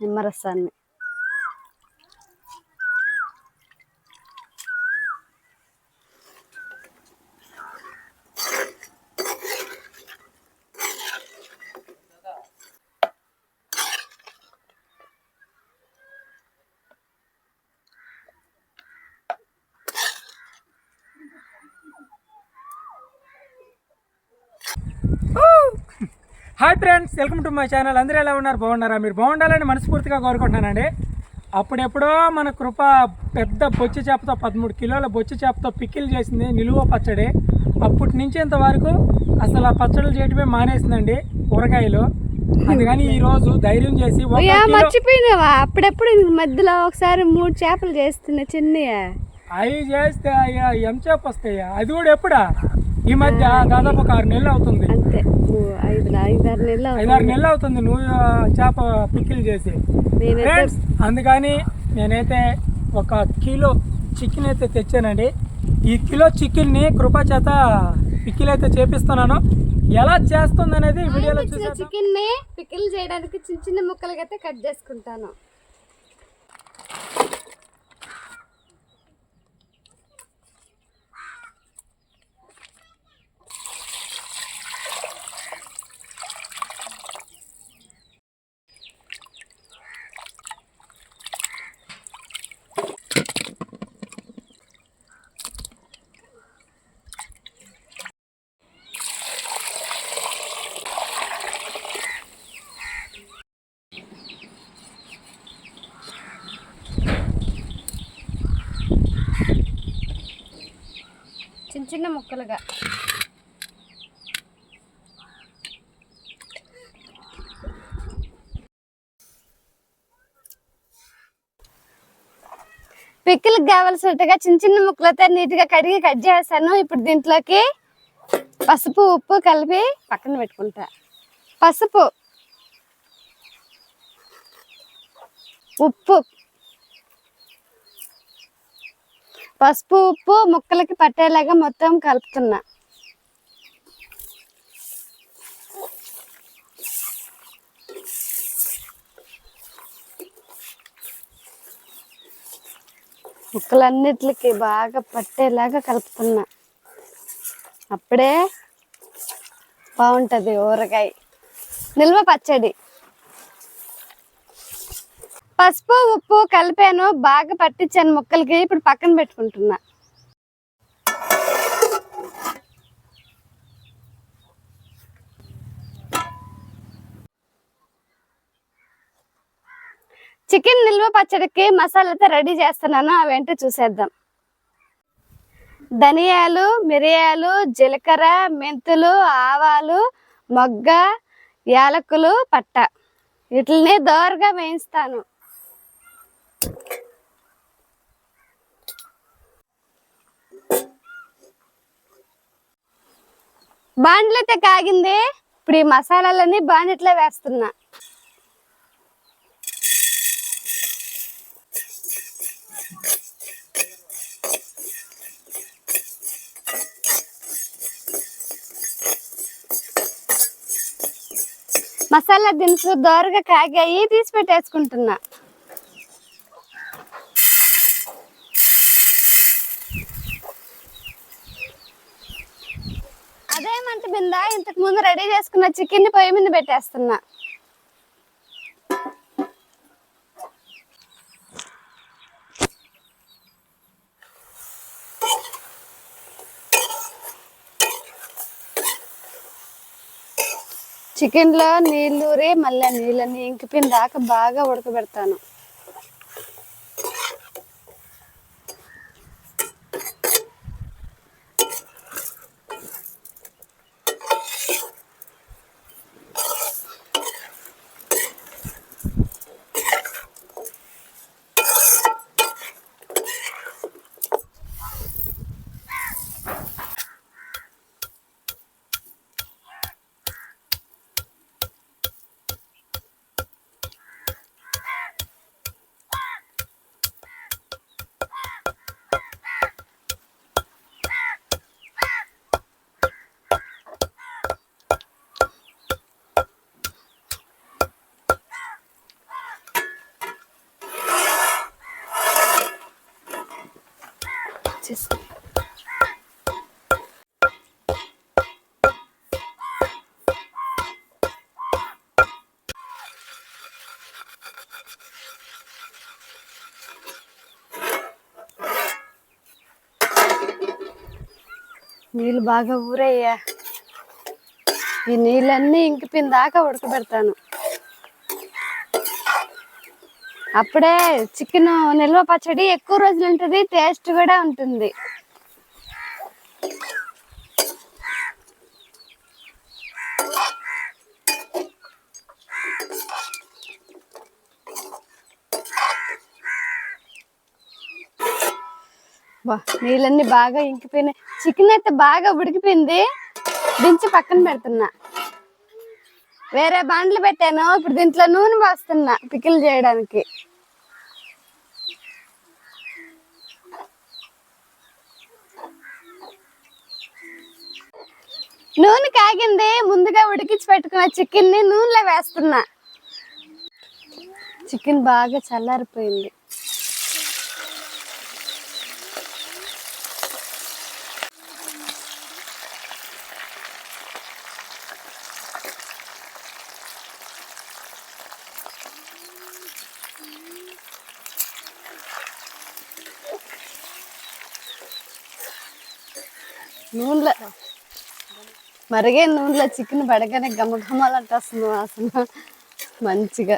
నిమ్మరసాన్ని hi friends welcome to my channel. అందరూ ఎలా ఉన్నారు? బాగున్నారా? మీరు బాగుండాలని మనస్ఫూర్తిగా కోరుకుంటున్నానండి. అప్పుడెప్పుడో మన కృప పెద్ద బొచ్చు చేపతో పదమూడు కిలోల బొచ్చు చేపతో పిక్కిల్ చేసింది నిలువ పచ్చడి. అప్పటి నుంచి ఇంతవరకు అసలు ఆ పచ్చళ్ళు చేయటమే మానేసిందండి కూరగాయలు అందుకని ఈ రోజు ధైర్యం చేసి మర్చిపోయినావా? అప్పుడప్పుడు మధ్యలో ఒకసారి మూడు చేపలు చేస్తున్నా చిన్నయ్య. అవి చేస్తే అయ్యా ఎం చేప వస్తాయా? అది కూడా ఎప్పుడా? ఈ మధ్య దాదాపు ఒక ఆరు నెలలు అవుతుంది. అంతే. ఐదు ఐదారు నెలలు. ఐదారు నెలలు అవుతుంది నువ్వు చేప పిక్కిల్ చేసి. ఫ్రెండ్స్ అందుకని నేనైతే ఒక కిలో చికెన్ అయితే తెచ్చానండి. ఈ కిలో చికెన్ని కృపా చేత పిక్కిల్ అయితే చేపిస్తున్నాను. ఎలా చేస్తుంది అనేది వీడియోలో చూసేద్దాం. చికెన్ని పికిల్ చేయడానికి చిన్న చిన్న ముక్కలుగా అయితే కట్ చేసుకుంటాను. చిన్న చిన్న ముక్కలుగా. పిక్కలకు కావలసినట్టుగా చిన్న చిన్న ముక్కలతో నీట్గా కడిగి కట్ చేస్తాను. ఇప్పుడు దీంట్లోకి పసుపు ఉప్పు కలిపి పక్కన పెట్టుకుంటా. పసుపు ఉప్పు పసుపు ఉప్పు ముక్కలకి పట్టేలాగా మొత్తం కలుపుతున్నా. ముక్కలన్నిటికి బాగా పట్టేలాగా కలుపుతున్నా. అప్పుడే బాగుంటుంది ఊరగాయ. నిల్వ పచ్చడి. పసుపు ఉప్పు కలిపాను. బాగా పట్టించాను ముక్కలకి. ఇప్పుడు పక్కన పెట్టుకుంటున్నా. చికెన్ నిల్వ పచ్చడికి మసాలాతో రెడీ చేస్తున్నాను. అవేంటో చూసేద్దాం. ధనియాలు మిరియాలు జీలకర్ర మెంతులు ఆవాలు మొగ్గ యాలకులు పట్ట. వీటిని దోరగా వేయిస్తాను. బాండ్లైతే కాగింది ఇప్పుడు ఈ మసాలాలన్నీ బాండిట్లో వేస్తున్నా. మసాలా దినుసులు దోరగా కాగాయి తీసి పెట్టేసుకుంటున్నా. మంట బిందా? ఇంతకు ముందు రెడీ చేసుకున్న చికెన్ పొయ్యి మీద పెట్టేస్తున్నా. చికెన్లో నీళ్ళూరి మళ్ళీ నీళ్ళని ఇంకిపోయిన దాకా బాగా ఉడకబెడతాను. వచ్చేసి నీళ్ళు బాగా ఊరయ్యా. ఈ నీళ్ళన్నీ ఇంకిపోయిన దాకా ఉడకబెడతాను. అప్పుడే చికెన్ నిల్వ పచ్చడి ఎక్కువ రోజులు ఉంటుంది టేస్ట్ కూడా ఉంటుంది. నీళ్ళన్నీ బాగా ఇంకిపోయినాయి. చికెన్ అయితే బాగా ఉడికిపోయింది. దించి పక్కన పెడుతున్నా. వేరే బాండ్లు పెట్టాను ఇప్పుడు దీంట్లో నూనె పోస్తున్నా పికిల్ చేయడానికి. నూనె కాగింది ముందుగా ఉడికించి పెట్టుకున్న చికెన్ని నూనెలో వేస్తున్నా. చికెన్ బాగా చల్లారిపోయింది. నూనెలో మరిగే నూనెలో చికెన్ పడగానే గమగమాలంట వస్తుంది వాసన. మంచిగా.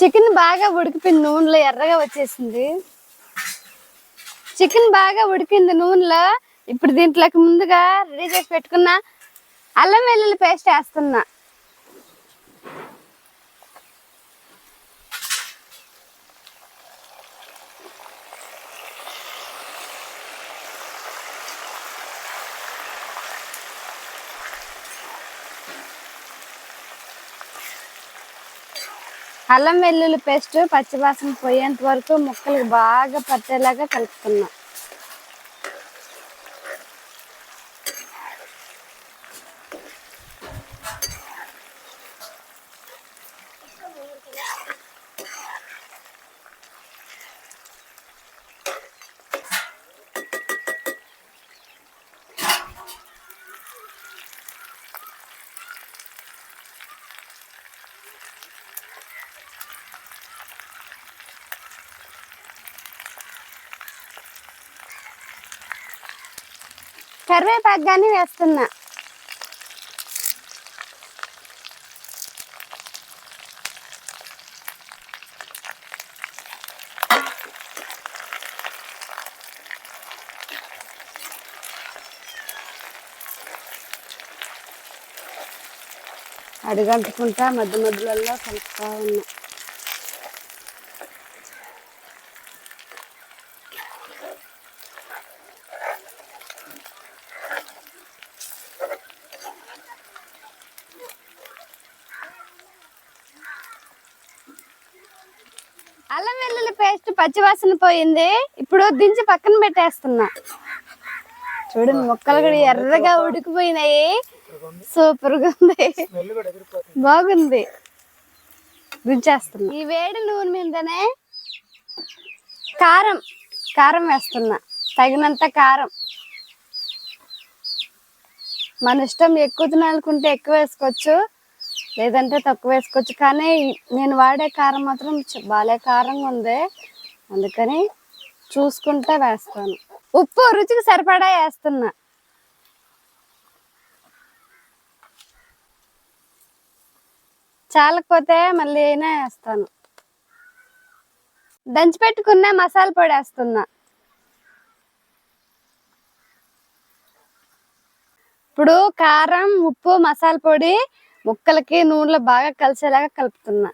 చికెన్ బాగా ఉడికిపోయింది నూనెలో ఎర్రగా వచ్చేసింది. చికెన్ బాగా ఉడికింది నూనెలో ఇప్పుడు దీంట్లోకి ముందుగా రెడీ చేసి పెట్టుకున్న అల్లం వెల్లుల్లి పేస్ట్ వేస్తున్నా. అల్లం వెల్లుల్లి పేస్ట్ పచ్చివాసన పోయేంత వరకు ముక్కలకు బాగా పట్టేలాగా కలుపుతున్నాం. కరివేపాకు కానీ వేస్తున్నా. అడుగంటుకుంటా మధ్య మధ్యలో కలుపుతా ఉన్నా. వెల్లుల్లి పేస్ట్ పచ్చివాసన పోయింది. ఇప్పుడు దించి పక్కన పెట్టేస్తున్నా. చూడండి మొక్కలు కూడా ఎర్రగా ఉడికిపోయినాయి. సూపర్గా ఉంది. బాగుంది. దించేస్తున్నా. ఈ వేడి నూనె మీదనే కారం కారం వేస్తున్నా. తగినంత కారం. మన ఇష్టం ఎక్కువ తినాలనుకుంటే ఎక్కువ వేసుకోవచ్చు. లేదంటే తక్కువ వేసుకోవచ్చు. కానీ నేను వాడే కారం మాత్రం బాలే కారంగా ఉంది. అందుకని చూసుకుంటే వేస్తాను. ఉప్పు రుచికి సరిపడా వేస్తున్నా. చాలకపోతే మళ్ళీ అయినా వేస్తాను. దంచి పెట్టుకున్న మసాలా పొడి వేస్తున్నా. ఇప్పుడు కారం ఉప్పు మసాలా పొడి ముక్కలకి నూనెలో బాగా కలిసేలాగా కలుపుతున్నా.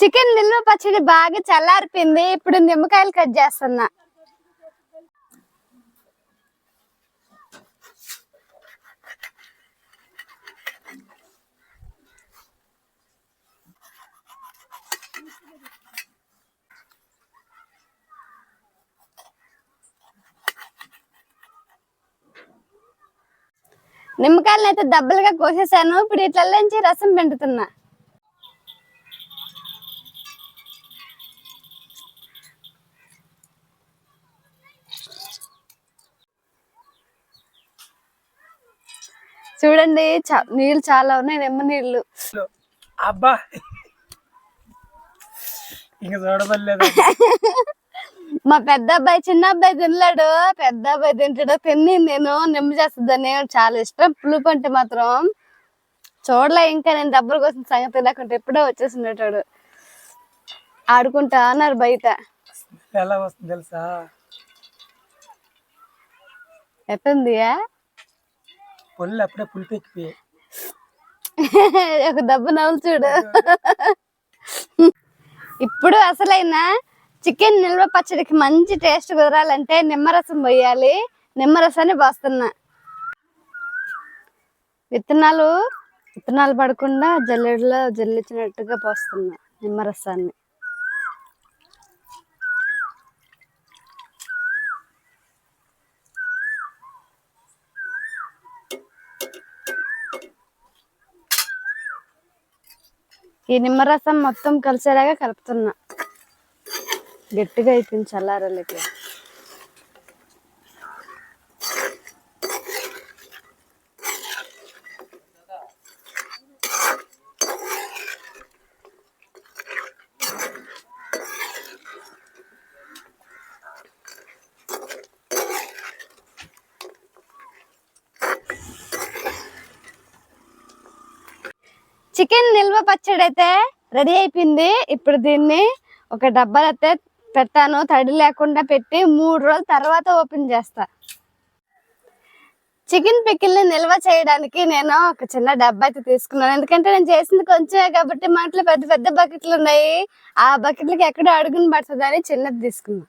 చికెన్ నిల్వ పచ్చడి బాగా చల్లారిపోయింది. ఇప్పుడు నిమ్మకాయలు కట్ చేస్తున్నా. నిమ్మకాయలను అయితే దెబ్బలుగా కోసేసాను. ఇప్పుడు ఇట్లల్లోంచి రసం పిండుతున్నా. చూడండి నీళ్ళు చాలా ఉన్నాయి నిమ్మ నీళ్ళు. అబ్బా. ఇంక చూడబడలేదు. మా పెద్ద అబ్బాయి చిన్న అబ్బాయి తినలేడు. పెద్ద అబ్బాయి తింటాడు తిని నేను. నిమ్మ చేస్తుందని చాలా ఇష్టం. పులుపు అంటే మాత్రం చూడలే ఇంకా నేను డబ్బుల కోసం సంగతి లేకుంటే ఎప్పుడో వచ్చేసి ఉండేటాడు ఆడుకుంటా అన్నారు బయట. ఎలా వస్తుంది తెలుసా? ఎట్టుంది పళ్ళు అప్పుడే పులిపెక్కిపోయాయి ఒక దెబ్బ నవ్వులు చూడు. ఇప్పుడు అసలైన చికెన్ నిల్వ పచ్చడికి మంచి టేస్ట్ కుదరాలంటే నిమ్మరసం పోయాలి. నిమ్మరసాన్ని పోస్తున్నా. విత్తనాలు విత్తనాలు పడకుండా జల్లెడలో జల్లించినట్టుగా పోస్తున్నా నిమ్మరసాన్ని. ఈ నిమ్మరసం మొత్తం కలిసేలాగా కలుపుతున్నా. గట్టిగా అయిపోయింది చల్లారలకి. చికెన్ నిల్వ పచ్చడి అయితే రెడీ అయిపోయింది. ఇప్పుడు దీన్ని ఒక డబ్బాలో అయితే పెట్టాను తడి లేకుండా పెట్టి మూడు రోజుల తర్వాత ఓపెన్ చేస్తా. చికెన్ పికిల్ని నిల్వ చేయడానికి నేను ఒక చిన్న డబ్బా అయితే తీసుకున్నాను. ఎందుకంటే నేను చేసింది కొంచెమే కాబట్టి మా ఇంట్లో పెద్ద పెద్ద బకెట్లు ఉన్నాయి. ఆ బకెట్లకి ఎక్కడో అడుగుని పడుతుందని చిన్నది తీసుకున్నాను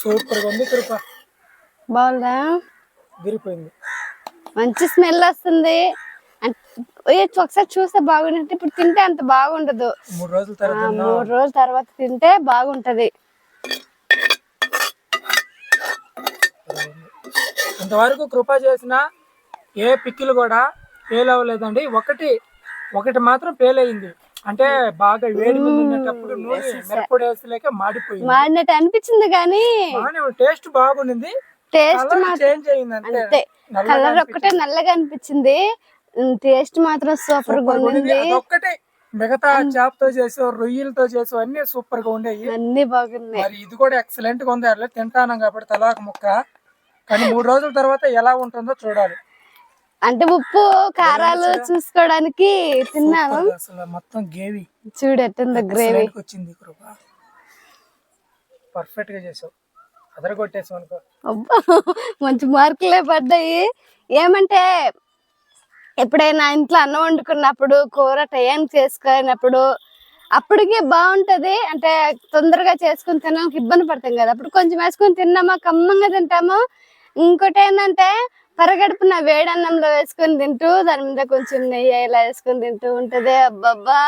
సూపర్గా ఉంది. కృప బాగుందా? దిరిపోయింది మంచి స్మెల్ వస్తుంది. ఒకసారి చూస్తే బాగుంటుంది ఇప్పుడు తింటే అంత బాగుండదు. మూడు రోజుల తర్వాత మూడు రోజుల తర్వాత తింటే బాగుంటది. ఇంతవరకు కృప చేసిన ఏ పిక్కిలు కూడా ఫెయిల్ అవ్వలేదండి. ఒకటి ఒకటి మాత్రం ఫెయిల్ అయింది. అంటే బాగా వేడి ఉన్నప్పుడు నూనె మిరపొడి వేసలేక మాడిపోయింది. మాడినట్టు అనిపించింది కానీ టేస్ట్ బాగుండింది. టేస్ట్ చేంజ్ అయింది అంతే. కలర్ ఒక్కటే నల్లగా అనిపించింది. టేస్ట్ మాత్రం సూపర్గా. ఉంది అదొక్కటే. మిగతా చేపతో చేసో రొయ్యలతో చేసో అన్ని సూపర్గా ఉండేవి అన్ని బాగున్నాయి. మరి ఇది కూడా ఎక్సలెంట్గా ఉంది అట్లా తింటాను కాబట్టి తలాక ముక్క. కానీ మూడు రోజుల తర్వాత ఎలా ఉంటుందో చూడాలి. అంటే ఉప్పు కారాలు చూసుకోవడానికి తిన్నాను. అసలు మొత్తం గేవి చూడు ఎట్టుందో గ్రేవీ. వచ్చింది కృప. పర్ఫెక్ట్గా చేసావు. అదరగొట్టేసావు అనుకో. మంచి మార్కులే పడ్డాయి. ఏమంటే ఎప్పుడైనా ఇంట్లో అన్నం వండుకున్నప్పుడు కూర టయానికి చేసుకున్నప్పుడు అప్పటికే బాగుంటది. అంటే తొందరగా చేసుకుని తినడానికి ఇబ్బంది పడతాం కదా. అప్పుడు కొంచెం వేసుకొని తిన్నామా కమ్మంగా తింటాము? ఇంకోటి ఏంటంటే పరగడుపున వేడన్నంలో వేసుకొని తింటూ దాని మీద కొంచెం నెయ్యి ఇలా వేసుకొని తింటూ ఉంటది. అబ్బబ్బా!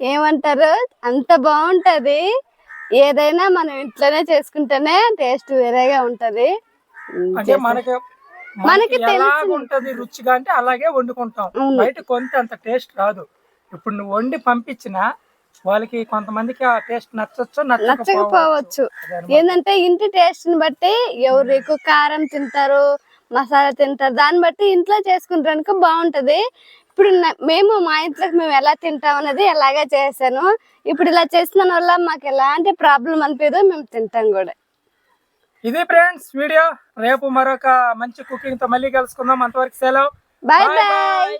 ఏమంటారు? అంత బాగుంటది. ఏదైనా మనం ఇంట్లోనే చేసుకుంటేనే టేస్ట్ వేరేగా ఉంటది. మనకి. ఉంటది రుచిగా అంటే అలాగే వండుకుంటాం. బయట కొంత అంత టేస్ట్ రాదు. ఇప్పుడు నువ్వు వండి పంపించిన వాళ్ళకి కొంతమందికి ఆ టేస్ట్ నచ్చచ్చు నచ్చకపోవచ్చు. ఏంటంటే ఇంటి టేస్ట్ని బట్టి ఎవరు ఎక్కువ కారం తింటారు మసాలా తింటారు దాన్ని బట్టి ఇంట్లో చేసుకుంటానికి బాగుంటది. ఇప్పుడు మేము మా ఇంట్లోకి మేము ఎలా తింటాం అనేది ఎలాగే చేశాను. ఇప్పుడు ఇలా చేసిన వల్ల మాకు ఎలాంటి ప్రాబ్లం అనిపించదు మేము తింటాం కూడా. ఇది ఫ్రెండ్స్ వీడియో. రేపు మరొక మంచి కుకింగ్తో మళ్ళీ కలుసుకుందాం. అంతవరకు సెలవు. బాయ్. బాయ్.